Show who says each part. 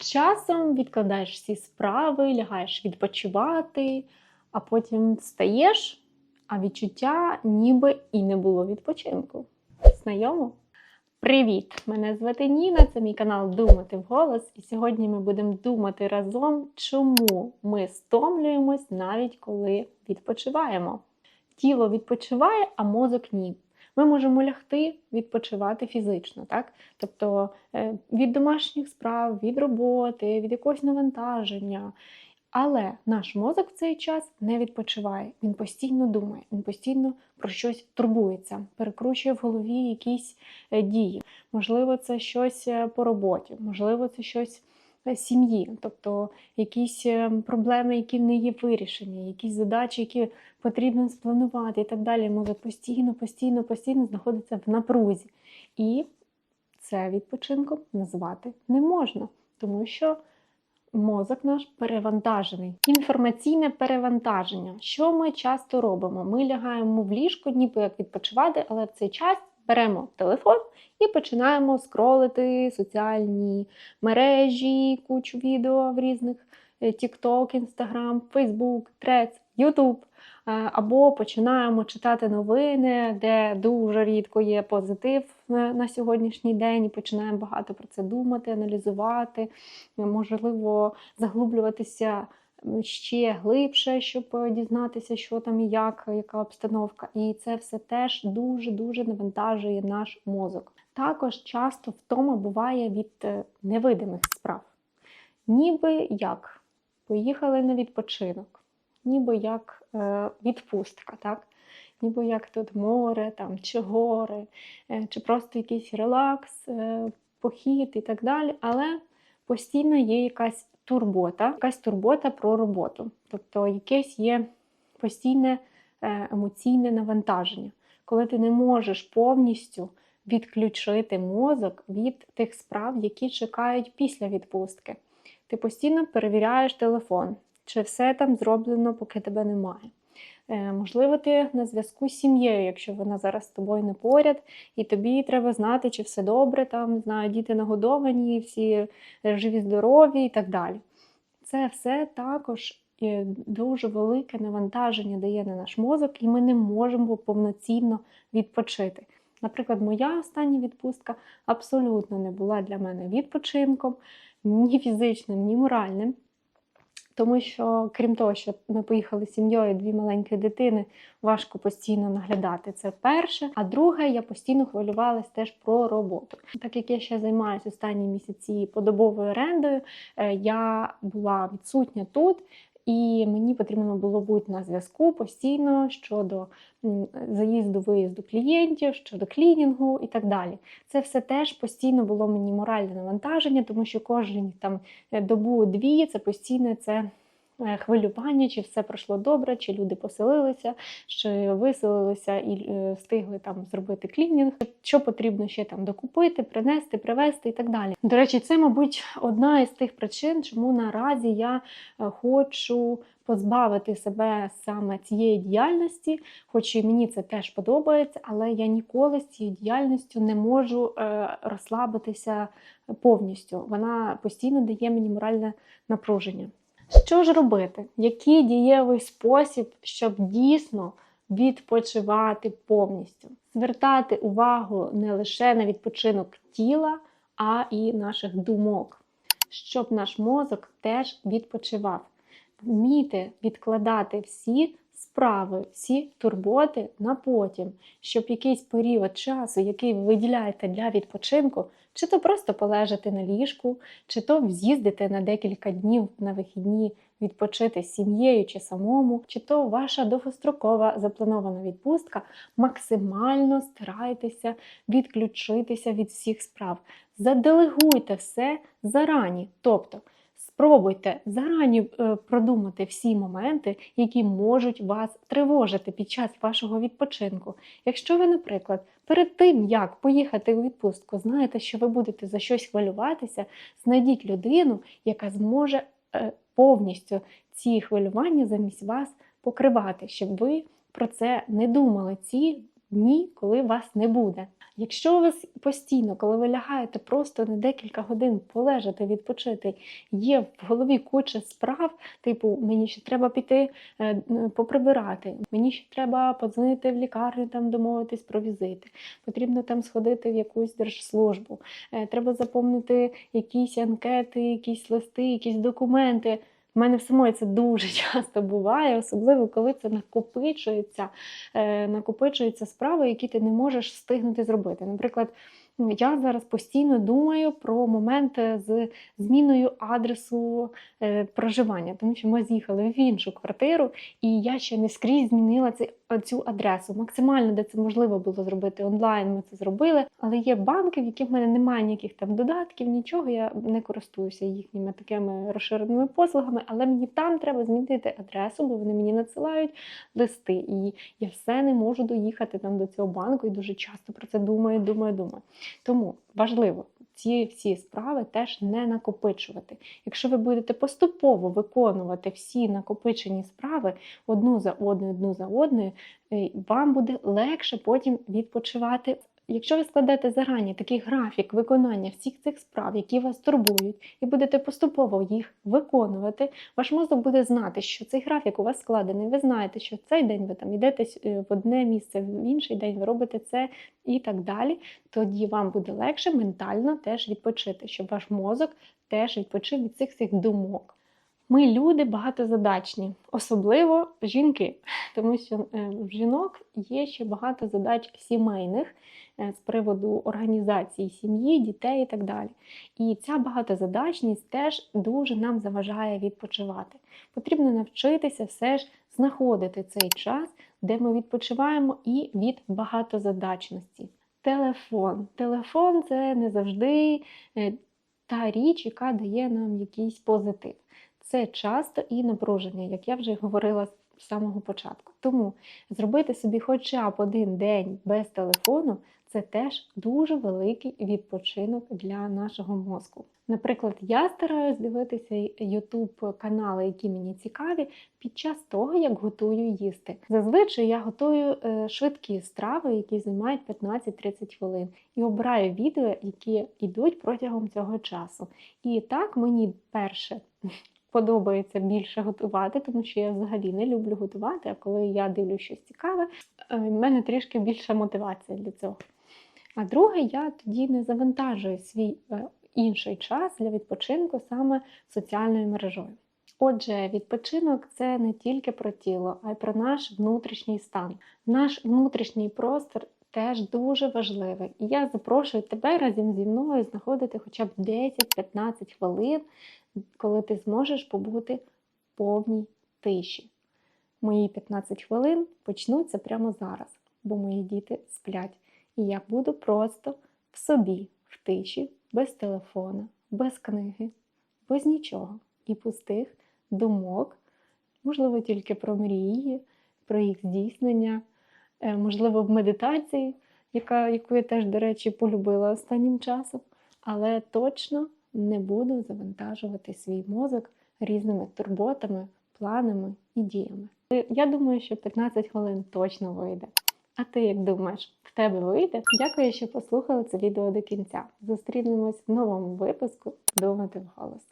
Speaker 1: Часом відкладаєш всі справи, лягаєш відпочивати, а потім встаєш, а відчуття ніби і не було відпочинку. Знайомо? Привіт! Мене звати Ніна, це мій канал Думати вголос. І сьогодні ми будемо думати разом, чому ми стомлюємось навіть коли відпочиваємо. Тіло відпочиває, а мозок ні. Ми можемо лягти, відпочивати фізично, так? Тобто е, від домашніх справ, від роботи, від якогось навантаження. Але наш мозок в цей час не відпочиває. Він постійно думає, він постійно про щось турбується, перекручує в голові якісь е, дії. Можливо, це щось е, по роботі, можливо, це щось сім'ї, тобто якісь е, проблеми, які не є вирішені, якісь задачі, які потрібно спланувати і так далі. Мозок постійно, постійно, постійно знаходиться в напрузі. І це відпочинком назвати не можна, тому що мозок наш перевантажений. Інформаційне перевантаження. Що ми часто робимо? Ми лягаємо в ліжко, ніби як відпочивати, але в цей час беремо телефон і починаємо скролити соціальні мережі, кучу відео в різних е, TikTok, Instagram, Facebook, Threads, YouTube. Е, Або починаємо читати новини, де дуже рідко є позитив на на сьогоднішній день, і починаємо багато про це думати, аналізувати, можливо, заглублюватися ще глибше, щоб е, дізнатися, що там і як, яка обстановка. І це все теж дуже-дуже навантажує наш мозок. Також часто втома буває від е, невидимих справ. Ніби як поїхали на відпочинок, ніби як е, відпустка, так? ніби як тут море, там, чи гори, е, чи просто якийсь релакс, е, похід і так далі. Але постійно є якась турбота, якась турбота про роботу. Тобто якесь є постійне е, емоційне навантаження, коли ти не можеш повністю відключити мозок від тих справ, які чекають після відпустки. Ти постійно перевіряєш телефон, чи все там зроблено, поки тебе немає. Е, Можливо, ти на зв'язку з сім'єю, якщо вона зараз з тобою не поряд, і тобі треба знати, чи все добре, там, знаю, діти нагодовані, всі е, живі, здорові і так далі. Це все також е, дуже велике навантаження дає на наш мозок, і ми не можемо повноцінно відпочити. Наприклад, моя остання відпустка абсолютно не була для мене відпочинком, ні фізичним, ні моральним. Тому що, крім того, що ми поїхали з сім'єю, дві маленькі дитини, важко постійно наглядати. Це перше. А друге, я постійно хвилювалася теж про роботу. Так як я ще займаюся останні місяці подобовою орендою, е, я була відсутня тут. І мені потрібно було бути на зв'язку постійно щодо заїзду, виїзду клієнтів, щодо клінінгу і так далі. Це все теж постійно було мені моральне навантаження, тому що кожен там добу-дві це постійне це. Е, Хвилювання, чи все пройшло добре, чи люди поселилися, чи виселилися і е, встигли там зробити клінінг, що потрібно ще там докупити, принести, привезти і так далі. До речі, це, мабуть, одна із тих причин, чому наразі я е, хочу позбавити себе саме цієї діяльності, хоч і мені це теж подобається, але я ніколи з цією діяльністю не можу розслабитися повністю. Вона постійно дає мені моральне напруження. Що ж робити? Який дієвий спосіб, щоб дійсно відпочивати повністю? Звертати увагу не лише на відпочинок тіла, а і наших думок, щоб наш мозок теж відпочивав. Вміти відкладати всі справи, всі турботи на потім, щоб якийсь період часу, який ви виділяєте для відпочинку, чи то просто полежати на ліжку, чи то з'їздити на декілька днів на вихідні, відпочити з сім'єю чи самому, чи то ваша довгострокова запланована відпустка, максимально старайтеся відключитися від всіх справ. Заделегуйте все зарані. Тобто спробуйте зарані е, продумати всі моменти, які можуть вас тривожити під час вашого відпочинку. Якщо ви, наприклад, перед тим, як поїхати у відпустку, знаєте, що ви будете за щось хвилюватися, знайдіть людину, яка зможе е, повністю ці хвилювання замість вас покривати, щоб ви про це не думали ці дні, коли вас не буде. Якщо у вас постійно, коли ви лягаєте просто на декілька годин полежати, відпочити, є в голові куча справ, типу, мені ще треба піти е, поприбирати, мені ще треба подзвонити в лікарню, там домовитись про візити, потрібно там сходити в якусь держслужбу, е, треба заповнити якісь анкети, якісь листи, якісь документи. У мене в самої це дуже часто буває, особливо коли це накопичується, е, накопичуються справи, які ти не можеш встигнути зробити. Наприклад, я зараз постійно думаю про момент з зміною адресу е, проживання, тому що ми з'їхали в іншу квартиру, і я ще не скрізь змінила цей, цю адресу. Максимально, де це можливо було зробити онлайн, ми це зробили. Але є банки, в яких в мене немає ніяких там додатків, нічого. Я не користуюся їхніми такими розширеними послугами, але мені там треба змінити адресу, бо вони мені надсилають листи. І я все не можу доїхати там до цього банку і дуже часто про це думаю, думаю, думаю. Тому важливо ці всі справи теж не накопичувати. Якщо ви будете поступово виконувати всі накопичені справи одну за одною, одну за одною, е, вам буде легше потім відпочивати. Якщо ви складете зарані такий графік виконання всіх цих справ, які вас турбують, і будете поступово їх виконувати, ваш мозок буде знати, що цей графік у вас складений. Ви знаєте, що цей день ви там йдете е, в одне місце, в інший день ви робите це і так далі. Тоді вам буде легше ментально теж відпочити, щоб ваш мозок теж відпочив від цих всіх думок. Ми люди багатозадачні, особливо жінки, тому що е, в жінок є ще багато задач сімейних е, з приводу організації сім'ї, дітей і так далі. І ця багатозадачність теж дуже нам заважає відпочивати. Потрібно навчитися все ж знаходити цей час, де ми відпочиваємо і від багатозадачності. Телефон. Телефон це не завжди е, та річ, яка дає нам якийсь позитив. Це часто і напруження, як я вже говорила з самого початку. Тому зробити собі хоча б один день без телефону це теж дуже великий відпочинок для нашого мозку. Наприклад, я стараюсь дивитися YouTube канали, які мені цікаві, під час того, як готую їсти. Зазвичай я готую е, швидкі страви, які займають 15-30 хвилин, і обираю відео, які йдуть протягом цього часу. І так мені перше подобається більше готувати, тому що я взагалі не люблю готувати. А коли я дивлюсь щось цікаве, е, в мене трішки більша мотивація для цього. А друге, я тоді не завантажую свій е, інший час для відпочинку саме соціальною мережою. Отже, відпочинок це не тільки про тіло, а й про наш внутрішній стан. Наш внутрішній простор теж дуже важливий. І я запрошую тебе разом зі мною знаходити хоча б 10-15 хвилин, коли ти зможеш побути в повній тиші. Мої 15 хвилин почнуться прямо зараз, бо мої діти сплять. І я буду просто в собі, в тиші, без телефона, без книги, без нічого і пустих думок, можливо, тільки про мрії, про їх здійснення, можливо, в медитації, яка, яку я теж, до речі, полюбила останнім часом, але точно не буду завантажувати свій мозок різними турботами, планами і діями. Е, Я думаю, що 15 хвилин точно вийде. А ти як думаєш, в тебе вийде? Дякую, що послухали це відео до кінця. Зустрінемось в новому випуску Думати вголос.